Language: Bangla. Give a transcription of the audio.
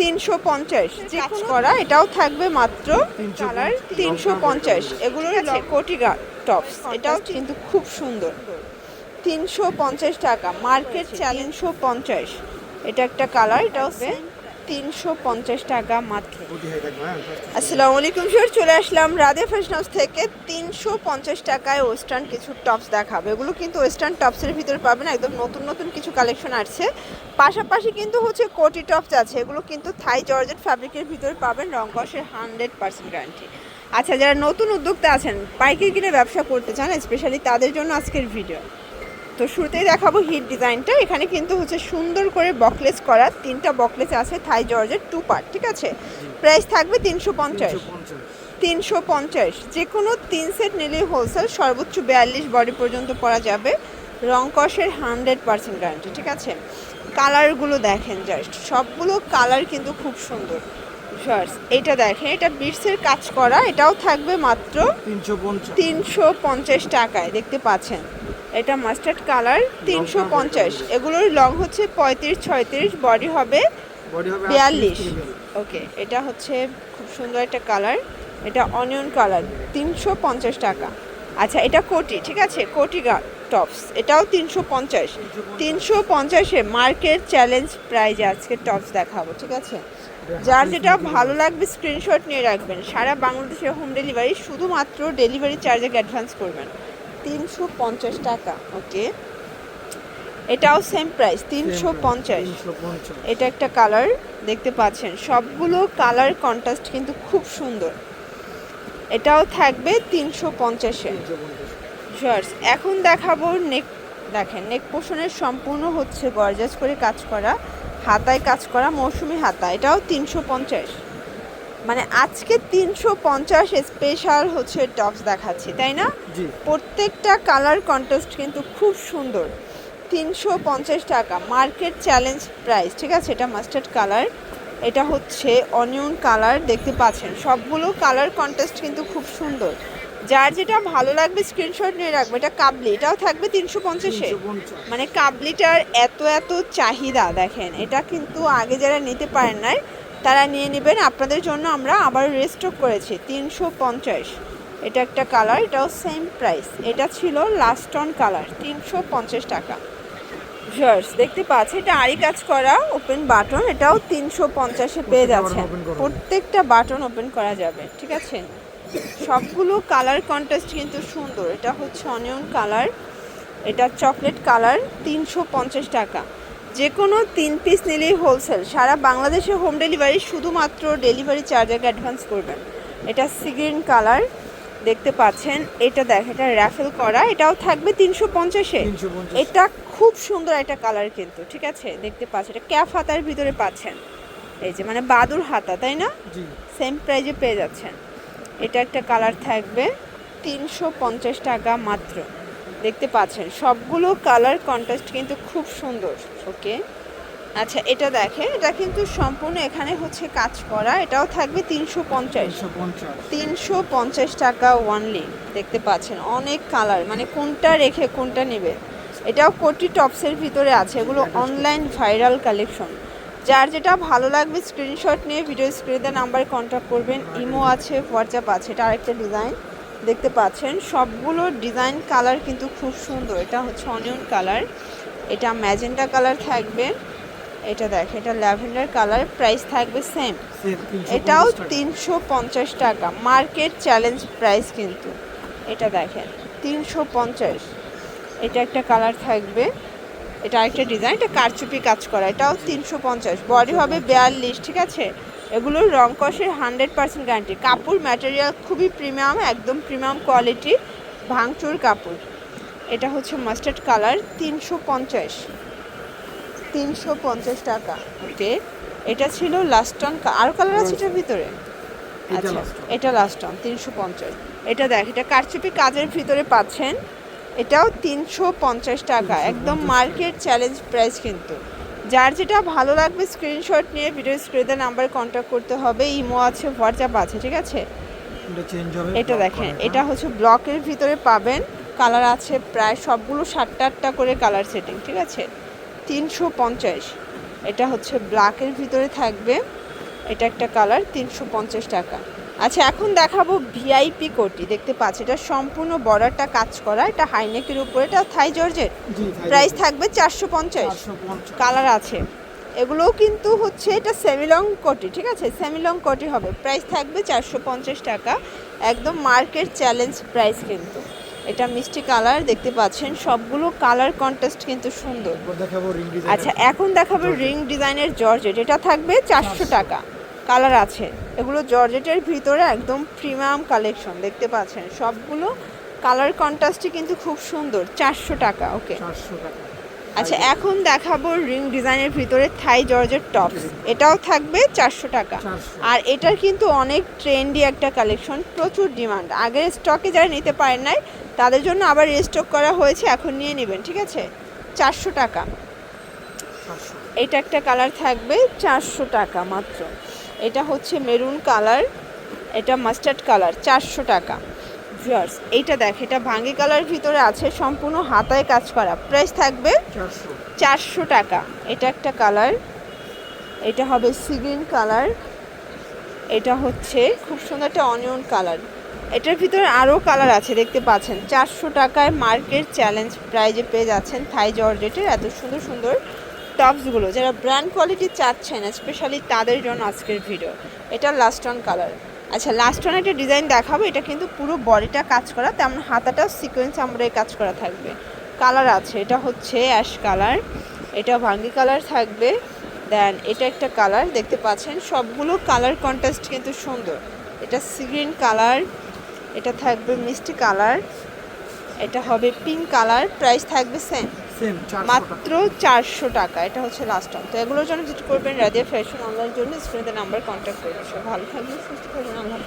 তিনশো পঞ্চাশ। কাজ করা এটাও থাকবে মাত্র কালার তিনশো পঞ্চাশ। এগুলো আছে কোটি টপস। এটাও কিন্তু খুব সুন্দর। তিনশো পঞ্চাশ টাকা। মার্কেট চ্যালেঞ্জশো পঞ্চাশ। এটা একটা কালার এটাও তিনশো পঞ্চাশ টাকা মাত্র। আসসালামু আলাইকুম স্যার চলে আসলাম রাধে ফ্যাশন হাউস থেকে। তিনশো পঞ্চাশ টাকায় ওয়েস্টার্ন কিছু টপস দেখাবো। এগুলো কিন্তু ওয়েস্টার্ন টপসের ভিতরে পাবেন একদম নতুন নতুন কিছু কালেকশন আসছে। পাশাপাশি কিন্তু হচ্ছে কোটি টপস আছে। এগুলো কিন্তু থাই জর্জেট ফ্যাব্রিকের ভিতরে পাবেন রংকসের হান্ড্রেড পার্সেন্ট গ্যারান্টি আচ্ছা যারা নতুন উদ্যোক্তা আছেন পাইকারি কিনে ব্যবসা করতে চান স্পেশালি তাদের জন্য আজকের ভিডিও তো শুরুতেই দেখাবো হিট ডিজাইনটা এখানে কিন্তু হচ্ছে সুন্দর করে বকলেস করা। তিনটা বকলেস আছে থাই জর্জের টু পার্ট ঠিক আছে? প্রাইস থাকবে তিনশো পঞ্চাশ। তিনশো পঞ্চাশ। যে কোনো তিন সেট নিলেই হোলসেল সর্বোচ্চ বিয়াল্লিশ বডি পর্যন্ত পরা যাবে। রং কষের হান্ড্রেড পার্সেন্ট গ্যারান্টি ঠিক আছে? কালারগুলো দেখেন জাস্ট সবগুলো কালার কিন্তু খুব সুন্দর। শার্টস এটা দেখেন এটা বিটসের কাজ করা। এটাও থাকবে মাত্র তিনশো পঞ্চাশ। তিনশো পঞ্চাশ টাকায় দেখতে পাচ্ছেন? এটা মাস্টার্ড কালার তিনশো পঞ্চাশ। এগুলোর লং হচ্ছে পঁয়ত্রিশ ছয়ত্রিশ বডি হবে বিয়াল্লিশ। ওকে এটা হচ্ছে খুব সুন্দর একটা কালার এটা অনিয়ন কালার তিনশো পঞ্চাশ টাকা। আচ্ছা এটা কোটি ঠিক আছে? কোটি টপস এটাও তিনশো পঞ্চাশ। তিনশো পঞ্চাশে। মার্কেট চ্যালেঞ্জ প্রাইজে আজকে টপস দেখাবো ঠিক আছে? যার যেটা ভালো লাগবে স্ক্রিনশট নিয়ে রাখবেন। সারা বাংলাদেশে হোম ডেলিভারি শুধুমাত্র ডেলিভারি চার্জে অ্যাডভান্স করবেন। তিনশো পঞ্চাশ টাকা ওকে এটাও সেম প্রাইস তিনশো পঞ্চাশ। এটা একটা কালার দেখতে পাচ্ছেন। সবগুলো কালার কন্ট্রাস্ট কিন্তু খুব সুন্দর। এটাও থাকবে তিনশো পঞ্চাশে। শার্টস এখন দেখাবো নেক দেখেন নেক পোষণের সম্পূর্ণ হচ্ছে গর্জাস করে কাজ করা হাতায় কাজ করা মৌসুমি হাতা এটাও তিনশো পঞ্চাশ। মানে আজকে তিনশো পঞ্চাশ স্পেশাল হচ্ছে টপস দেখাচ্ছি তাই না? প্রত্যেকটা কালার কন্ট্রাস্ট কিন্তু খুব সুন্দর। তিনশো পঞ্চাশ টাকা মার্কেট চ্যালেঞ্জ প্রাইস ঠিক আছে? এটা মাস্টার্ড কালার এটা হচ্ছে অনিয়ন কালার দেখতে পাচ্ছেন? সবগুলো কালার কন্ট্রাস্ট কিন্তু খুব সুন্দর। যার যেটা ভালো লাগবে স্ক্রিনশট নিয়ে রাখবে এটা কাবলি এটাও থাকবে তিনশো পঞ্চাশে? তিনশো পঞ্চাশ। মানে কাবলিটার এত এত চাহিদা দেখেন? এটা কিন্তু আগে যারা নিতে পারেন নাই তারা নিয়ে নেবেন। আপনাদের জন্য আমরা আবার রেস্টক করেছি তিনশো পঞ্চাশ। এটা একটা কালার এটাও সেম প্রাইস এটা ছিল লাস্ট অন কালার তিনশো পঞ্চাশ টাকা। জার্স দেখতে পাচ্ছি এটা আড়ি কাজ করা ওপেন বাটন এটাও তিনশো পঞ্চাশে পেয়ে যাবে। প্রত্যেকটা বাটন ওপেন করা যাবে ঠিক আছে? সবগুলো কালার কন্ট্রাস্ট কিন্তু সুন্দর। এটা হচ্ছে অনিয়ন কালার এটা চকলেট কালার তিনশো পঞ্চাশ টাকা। যে কোনো তিন পিস নিলেই হোলসেল সারা বাংলাদেশে হোম ডেলিভারি শুধুমাত্র ডেলিভারি চার্জ আগে অ্যাডভান্স করবেন। এটা সিগ্রিন কালার দেখতে পাচ্ছেন এটা দেখ এটা র্যাফেল করা এটাও থাকবে তিনশো পঞ্চাশে। তিনশো পঞ্চাশ। এটা খুব সুন্দর একটা কালার কিন্তু ঠিক আছে? দেখতে পাচ্ছেন এটা ক্যাফ হাতার ভিতরে পাচ্ছেন। এই যে মানে বাদুর হাতা তাই না? সেম প্রাইজে পেয়ে যাচ্ছেন। এটা একটা কালার থাকবে তিনশো পঞ্চাশ টাকা মাত্র। দেখতে পাচ্ছেন। সবগুলো কালার কন্ট্রাস্ট কিন্তু খুব সুন্দর ওকে আচ্ছা এটা দেখে এটা কিন্তু সম্পূর্ণ এখানে হচ্ছে কাজ করা এটাও থাকবে তিনশো পঞ্চাশ। তিনশো পঞ্চাশ। টাকা ওয়ানলি দেখতে পাচ্ছেন অনেক কালার মানে কোনটা রেখে কোনটা নেবে। এটাও কোটি টপসের ভিতরে আছে এগুলো অনলাইন ভাইরাল কালেকশন যার যেটা ভালো লাগবে স্ক্রিনশট নিয়ে ভিডিও স্ক্রিনে নাম্বারে কন্ট্যাক্ট করবেন ইমো আছে হোয়াটসঅ্যাপ আছে এটা আরেকটা ডিজাইন দেখতে পাচ্ছেন সবগুলো ডিজাইন কালার কিন্তু খুব সুন্দর। এটা হচ্ছে অনিয়ন কালার এটা ম্যাজেন্টা কালার থাকবে। এটা দেখ এটা ল্যাভেন্ডার কালার প্রাইস থাকবে সেম সেম এটাও তিনশো পঞ্চাশ টাকা মার্কেট চ্যালেঞ্জ প্রাইস কিন্তু। এটা দেখেন তিনশো পঞ্চাশ। এটা একটা কালার থাকবে। এটা একটা ডিজাইন এটা কারচুপি কাজ করা এটাও তিনশো পঞ্চাশ। বডি হবে বিয়াল্লিশ ঠিক আছে? এগুলোর রং কষের হান্ড্রেড পার্সেন্ট গ্যারান্টি কাপড় ম্যাটেরিয়াল খুবই প্রিমিয়াম একদম প্রিমিয়াম কোয়ালিটি ভাঙচুর কাপড়। এটা হচ্ছে মাস্টার্ড কালার তিনশো পঞ্চাশ। তিনশো পঞ্চাশ টাকা। ওকে এটা ছিল লাস্ট অন আরও কালার আছে এটার ভিতরে? আচ্ছা এটা লাস্ট অন তিনশো পঞ্চাশ। এটা দেখ এটা কারচুপি কাজের ভিতরে পাচ্ছেন। এটাও তিনশো পঞ্চাশ টাকা। একদম মার্কেট চ্যালেঞ্জ প্রাইস কিন্তু। যার যেটা ভালো লাগবে স্ক্রিনশট নিয়ে ভিডিও স্ক্রিনে নাম্বার কন্ট্যাক্ট করতে হবে ইমো আছে হোয়াটসঅ্যাপ আছে ঠিক আছে? এটা দেখেন এটা হচ্ছে ব্লকের ভিতরে পাবেন কালার আছে প্রায় সবগুলো সাতটা আটটা করে কালার সেটিং ঠিক আছে? তিনশো পঞ্চাশ এটা হচ্ছে ব্ল্যাকের ভিতরে থাকবে এটা একটা কালার তিনশো পঞ্চাশ টাকা। আচ্ছা এখন দেখাবো ভিআইপি কোটি। দেখতে পাচ্ছি এটা সম্পূর্ণ বর্ডারটা কাজ করা এটা হাইনেকের উপরে এটা থাই জর্জের? প্রাইস থাকবে চারশো পঞ্চাশ। কালার আছে। এগুলোও কিন্তু হচ্ছে এটা সেমিলং কোটি ঠিক আছে? সেমিলং কোটি হবে। প্রাইস থাকবে চারশো পঞ্চাশ টাকা। একদম মার্কেট চ্যালেঞ্জ প্রাইস কিন্তু। এটা মিষ্টি কালার দেখতে পাচ্ছেন সবগুলো কালার কন্টেস্ট কিন্তু সুন্দর। আচ্ছা এখন দেখাবো রিং ডিজাইনের জর্জেট এটা থাকবে চারশো। টাকা। কালার আছে। এগুলো জর্জেটের ভিতরে একদম প্রিমিয়াম কালেকশন দেখতে পাচ্ছেন? সবগুলো কালার কন্ট্রাস্টই কিন্তু খুব সুন্দর চারশো টাকা ওকে? চারশো টাকা। আচ্ছা এখন দেখাবো রিং ডিজাইনের ভিতরে থাই জর্জের টপ এটাও থাকবে চারশো টাকা। আর এটার কিন্তু অনেক ট্রেন্ডি একটা কালেকশন প্রচুর ডিমান্ড। আগের স্টকে যারা নিতে পারেন নাই তাদের জন্য আবার রিস্টক করা হয়েছে এখন নিয়ে নেবেন ঠিক আছে? চারশো টাকা। এটা একটা কালার থাকবে চারশো টাকা মাত্র। এটা হচ্ছে মেরুন কালার এটা মাস্টার্ড কালার চারশো টাকা। ভিউয়ার্স এইটা দেখ এটা ভাঙ্গি কালার ভিতরে আছে সম্পূর্ণ হাতায় কাজ করা। প্রাইস থাকবে চারশো। চারশো টাকা। এটা একটা কালার এটা হবে সিগ্রিন কালার এটা হচ্ছে খুব সুন্দর একটা অনিয়ন কালার। এটার ভিতরে আরও কালার আছে দেখতে পাচ্ছেন। চারশো টাকায় মার্কেট চ্যালেঞ্জ প্রাইজে পেয়ে যাচ্ছেন থাই জর্জেটের এত সুন্দর সুন্দর টপসগুলো যারা ব্র্যান্ড কোয়ালিটি চাচ্ছেন স্পেশালি তাদের জন্য আজকের ভিডিও এটা লাস্ট অন কালার আচ্ছা লাস্ট একটা ডিজাইন দেখাবো। এটা কিন্তু পুরো বডিটা কাজ করা, তেমন হাতাটা সিকোয়েন্স আমরা কাজ করা থাকবে। কালার আছে, এটা হচ্ছে অ্যাশ কালার এটা ভাঙ্গি কালার থাকবে। দেন এটা একটা কালার দেখতে পাচ্ছেন? সবগুলো কালার কন্ট্রাস্ট কিন্তু সুন্দর। এটা সিগ্রিন কালার এটা থাকবে মিষ্টি কালার এটা হবে পিঙ্ক কালার প্রাইস থাকবে সেম মাত্র চারশো টাকা, এটা হচ্ছে লাস্ট টাইম তো এগুলোর জন্য যেটা করবেন রাদিয়া ফ্যাশন অনলাইন জন্য স্ক্রিনে নাম্বার কন্ট্যাক্ট করবেন ভালো থাকবেন, সুস্থ থাকবেন, আল্লাহ